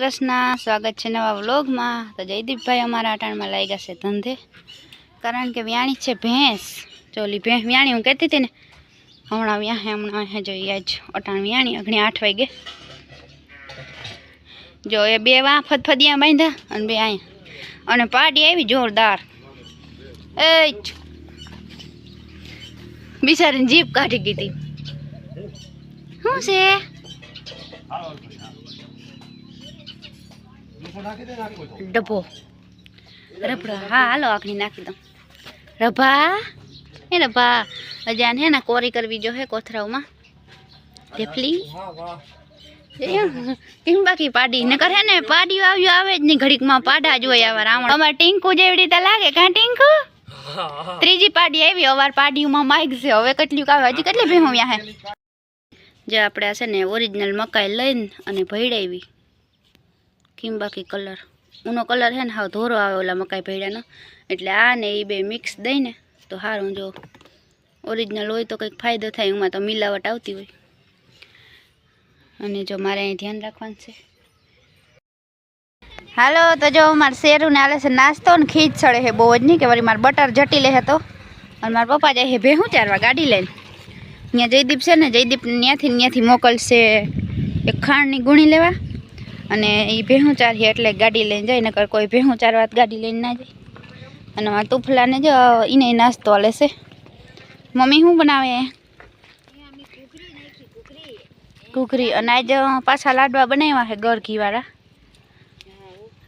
કૃષ્ણ, સ્વાગત છે નવા વ્લોગમાં. તો જયદીપભાઈ અમારા અટાણમાં લાગ્યા છે ધંધે. કારણ કે વ્યાણી છે ભેંસ. ચોલી ભેંસ વ્યાણી, હું કહેતી હતી ને, હમણાં વ્યાહે, હમણાં હે જો ઈ આજ અટાણ વ્યાણી, અઘણી આઠ વાગે. જો એ બે વાં ફદફદિયા બાંધ્યા અને બે અહીંયા અને પાડી આવી જોરદાર. એ બિચારીને જીપ કાઢી ગઈ હતી. શું છે? ડબ્બો રબડા. હા હાલો આખડી નાખી દઉં. રભા. હે રભા. અજાન હે ને કોરી કરવી જો હે કોથરાઓમાં. ઢેફલી કેમ બાકી પાડી. ને કરે ને પાડી આવ્યું આવે જ નહીં. ઘડીકમાં પાડા જ હોય આવા રાવણ. અમારે ટીંકુ જેવી રીતે લાગે. કાં ટીંકુ? ત્રીજી પાડી આવી. અવાર પાડીમાં માઇક છે. હવે કેટલી આવે. હજી કેટલી ભેહું હે? જે આપણે આ છે ને ઓરિજિનલ મકાઈ લઈને અને ભૈડાવી કેમ બાકી કલર. ઉનો કલર છે ને હાવ ધોરો આવે ઓલા મકાઈ ભેડાનો એટલે આ ને એ બે મિક્સ દઈને તો સારું જો. ઓરિજિનલ હોય તો કંઈક ફાયદો થાય, એમાં તો મિલાવટ આવતી હોય. અને જો મારે અહીં ધ્યાન રાખવાનું છે. હાલો, તો જો મારે શેરું ને આલે છે નાસ્તો ને ખીચ ચડે છે બહુ જ નહીં કે વળી મારે બટર જટી લે તો. અને મારા પપ્પા જાય છે ભેહું ચારવા ગાડી લઈને. ત્યાં જયદીપ છે ને જયદીપ ત્યાંથી ત્યાંથી મોકલશે. એક ખાંડની ગુણી લેવા. અને એ ભેહું ચારીએ એટલે ગાડી લઈને જાય નકર કોઈ ભેહું ચારવા ગાડી લઈને ના જાય. અને આ તુફલાને જ એને નાસ્તો આલે છે. મમ્મી શું બનાવે? કુકરી અને આજે પાછા લાડવા બનાવ્યા છે ગર ઘીવાળા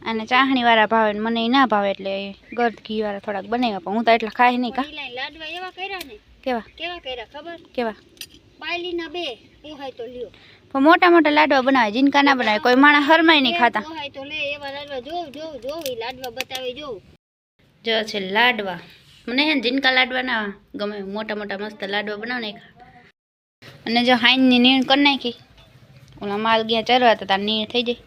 અને ચાહણીવાળા ભાવે મને ના ભાવે એટલે ગર ઘીવાળા થોડાક બનાવ્યા પણ હું તો એટલા ખાય નહીં કા. લાડવા એવા કર્યા ને? કેવા? કેવા કર્યા ખબર? કેવા? બાયલીના બે પોહાય તો લ્યો. પણ મોટા મોટા લાડવા બનાવે, જીનકા ના બનાવે, કોઈ માણસ હરમાય નહીં ખાતા. જો છે લાડવા. મને હે જીનકા લાડવા ના ગમે, મોટા મોટા મસ્ત લાડવા બનાવ નહીં અને જો હાઈનની નીણ કરી નાખી. ઓલા માલ ગયા ચરવા તો તાર નીણ થઈ જાય.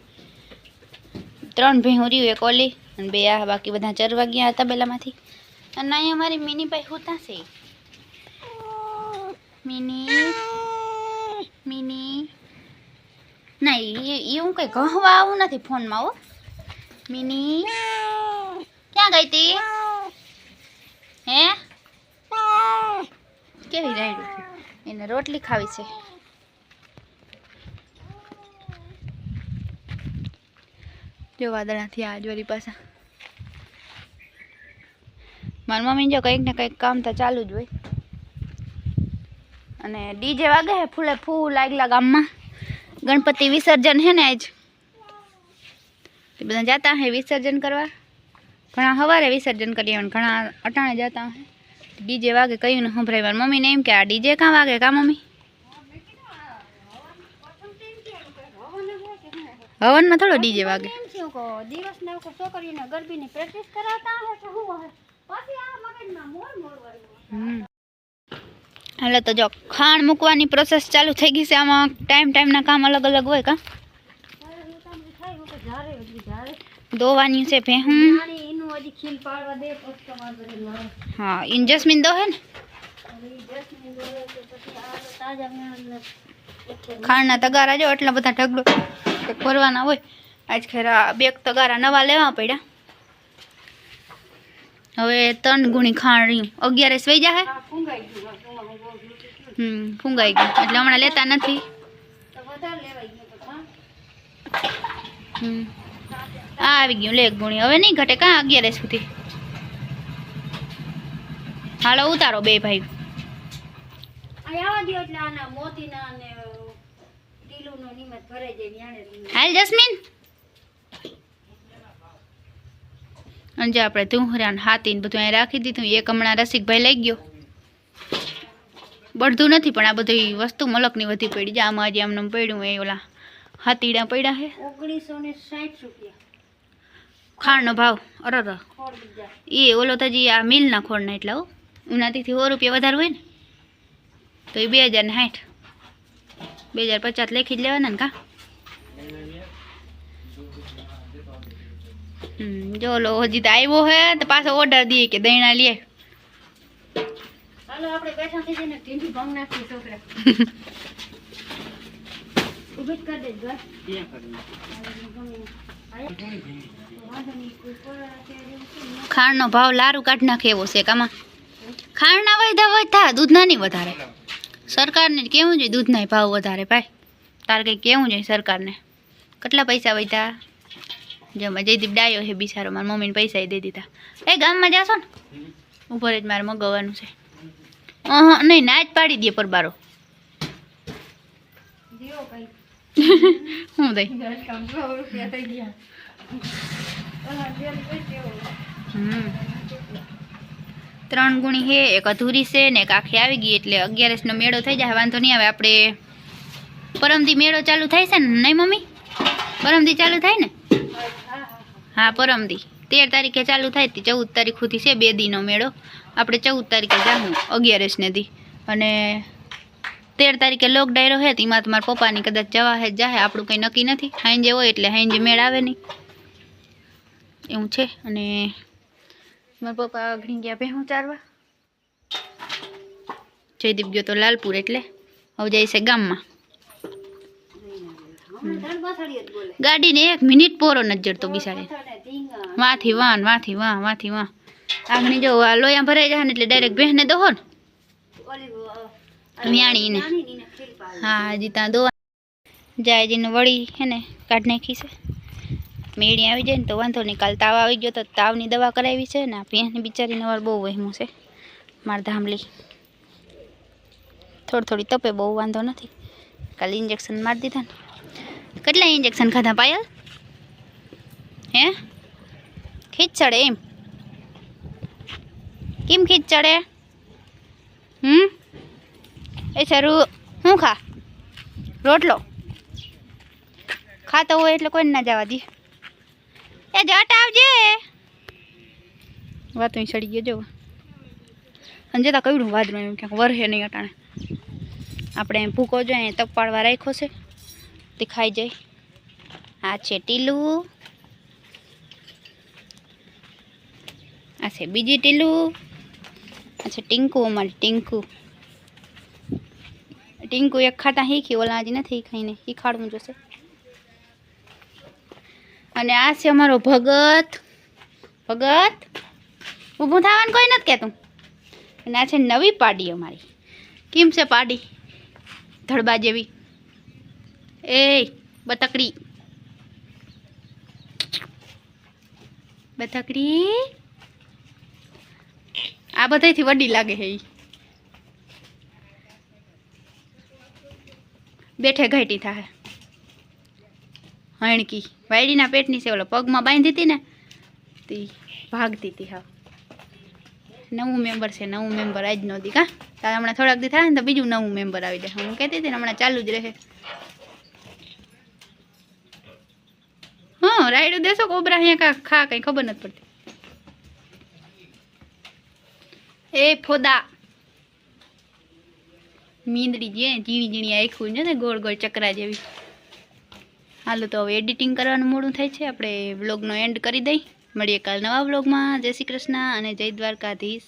ત્રણ ભેહું રહ્યું, એક ઓલી અને બે આ, બાકી બધા ચરવા ગયા હતા બેલામાંથી. અને અહીંયા મારી મિની ભાઈ હોતા છે. મિની મિની ના એ હું કંઈ કહવા આવું નથી ફોનમાં હો મિની ક્યાં ગઈ તી હે કેવી રાયડું એને રોટલી ખાવી છે જો વાદળાથી આજ વળી પાછા મારી મમ્મી જો કંઈક ને કંઈક કામ તો ચાલુ જ હોય અને ડીજે વાગે ફૂલે ફૂલ આગલા ગામમાં ગણપતિ વિસર્જન હે ને આજ તે બધા જતા હે વિસર્જન કરવા ઘણા સવારે વિસર્જન કરીએ અને ઘણા અટાણે જતા હે. ડીજે વાગે કયું ને સંભળાય મારી મમ્મીને એમ કે આ ડીજે કાં વાગે કા મમ્મી? હવનમાં થોડો ડીજે વાગે. કેમ છે કો દિવસ ને કો છોકરીઓને ગરબીની પ્રેક્ટિસ કરાવતા હે કે હું હે પછી આ મગજમાં મોર મોર વળી હમ. હાલો તો જો ખાણ મૂકવાની પ્રોસેસ ચાલુ થઈ ગઈ છે. આમાં ટાઈમ ટાઈમના કામ અલગ અલગ હોય કા? દોવાની છે ભેહું. આની એનું હજી ખીલ પાડવા દે પછી તમારે બધે મળે હા ઇન જસ્મીન દો હે ને. હવે ઈ દસ મિનિટ દોરે તો પછી આ તો તાજા મેળને ખાણના તગારા જો, એટલા બધા ઢગલો ભરવાના હોય. આજ ખેરા બે તગારા નવા લેવા પડ્યા. હવે ત્રણ ગુણી ખાણ રહ્યું અગિયાર વહી જાય. હમ ફૂંગાઈ ગયું. એટલે હમણાં લેતા નથી. હમ. આ આવી ગયું લે ગુણી. હવે નહીં ઘટે કાં અગિયારસ સુધી? હાલો ઉતારો બે ભાઈ હાલ આવા દ્યો એટલે આના મોતીના અને ટીલુનો નિમત ભરાઈ જાય ન્યાણે લઈને. હાલ જસ્મીન અને જે આપણે તુહરાન હાથીને બધું અહીં રાખી દીધું એક હમણાં રસિકભાઈ લઈ ગયો. બળધું નથી પણ આ બધી વસ્તુ મલકની વધી પડી. છે આમાં હજી આમને પડ્યું એ ઓલા હાથીડા પડ્યા છે. ઓગણીસો ને સાઠ રૂપિયા. ખાણનો ભાવ અરર. એ ઓલો તો હજી આ મિલના ખોળના એટલા હો. ઉનાથી સો રૂપિયા વધારે હોય ને. તો એ બે હજાર ને સાઠ. બે હજાર પચાસ લેખી જ લેવાના ને કા? જો ઓલો હજી તો આવ્યો હે તો પાછો ઓર્ડર દઈએ કે દૈણા લે હાલો આપણે બેઠા થઈ જઈને ઢીંઢી ભંગ નાખી છોકરા. ઊભી જ કરી દેજો બસ. વાંધો નહીં, કોઈ કોરોના અત્યારે એવું છે ને. ખાંડનો ભાવ લારું કાઢી નાખે એવો છે કામાં ખાંડના વધા વધા દૂધના નહીં વધારે. સરકારને કેવું જોઈએ દૂધના ભાવ વધારે ભાઈ. તારે કંઈક કેવું જોઈએ સરકારને? કેટલા પૈસા વધ્યા? જેમાં જયદીપ ડાયો છે બિચારો મારા મમ્મીને પૈસા દઈ દીધા. એ ગામમાં જાશો ને? ઉપર જ મારે મગાવવાનું છે. અહ નહીં ના જ પાડી દે પર બારો. હું દઈ? ત્રણ ગુણી છે એક અધૂરી છે ને એક આખી આવી ગઈ એટલે અગિયારસનો મેળો થઈ જાય. વાંધો નહીં આવે આપણે પરમદી મેળો ચાલુ થાય છે ને? નહીં મમ્મી? પરમદી ચાલુ થાય ને? હા, પરમદી તેર તારીખે ચાલુ થાય તે ચૌદ તારીખ સુધી છે બે દીનો મેળો. આપણે ચૌદ તારીખે જાહું અગિયારસને દી. અને તેર તારીખે લોક ડાયરો હે તેમાં તમારા પપ્પાની કદાચ જવા હે જાહે આપણું કંઈ નક્કી નથી. હાંજે હોય એટલે હાંજે મેળ આવે નહીં. એવું છે. અને મારા પપ્પા ઘણી ગયા ભેહું ચારવા. જયદીપ ગયો તો લાલપુર એટલે. હવે જાય છે ગામમાં હમણાં ધડ પાછળીએ જ બોલે. ગાડીને એક મિનિટ પોરો નથી જડતો બિસાડે. વાથી વાન વાથી વાહ વાથી વાહ આગની જો આ લોયા ભરાઈ જાય ને એટલે ડાયરેક્ટ ભેંસને દોહો ને. વ્યાણીને. હા હજી ત્યાં દોવા. જાયજીને વળી હે ને કાઢ નાખી છે. મેળી આવી જાય ને તો વાંધો નહીં. કાલ તાવ આવી ગયો તો તાવની દવા કરાવી છે ને આ ભેંસની બિચારીને વાર બહુ વહેમું છે. માર ધામલી. થોડી થોડી તપે બહુ વાંધો નથી. કાલે ઇન્જેક્શન મારી દીધા ને. કેટલા ઇન્જેક્શન ખાધા, પાયલ? હે? ખીચ ચડે એમ. કેમ ખીચ ચડે હમ? એ સારું હું ખા? રોટલો. ખાતો હોય એટલે કોઈને ના જવા દે. એ જટ આવજે. વાતું ચડી ગયો જો. સંજે તા કયું વાદળું એમ ક્યાંક વરહે નહીં અટાણે. આપણે ભૂકો જોઈએ તપ પાડવા રાખ્યો છે. તે ખાઈ જાય. આ છે ટીલું. આ છે બીજી ટીલું. આ છે ટીંકુ, અમારે ટીંકુ. ટીંકુ એક ખાતા શીખી ઓલા હજી નથી ખાઈને, શીખાડવું જોશે. અને આ છે અમારો ભગત. ભગત? ઊભું થવાનું કોઈ નથી કહેતું. અને આ છે નવી પાડી અમારી. કેમ છે પાડી? ધડબા જેવી. એ બતકડી બતકડી આ બધાથી વડી લાગે છે ઈ. બેઠે ઘાટી થાય હણકી. વાયડીના પેટની છે, ઓલો પગમાં બાંધી હતી ને, તે ભાગતી હતી હા નવું મેમ્બર છે, નવું મેમ્બર આજ નો દી. કા? તારે હમણાં થોડાક દી થાય ને તો બીજું નવું મેમ્બર આવી જાય. હું કહેતી હતી ને, હમણાં ચાલુ જ રહે. રાયડું દેશો કોબરા અહીંયા કા ખા કંઈ ખબર નથી પડતી. એ ફોદા. મીંદડી જે ઝીણી ઝીણી આખું છે ને, ગોળ ગોળ ચકરા જેવી. હાલો તો હવે એડિટિંગ કરવાનું મોડું થાય છે. આપણે વ્લોગનો એન્ડ કરી દઈ. મળીએ કાલ નવા વ્લોગમાં. જય શ્રી કૃષ્ણ અને જય દ્વારકાધીશ.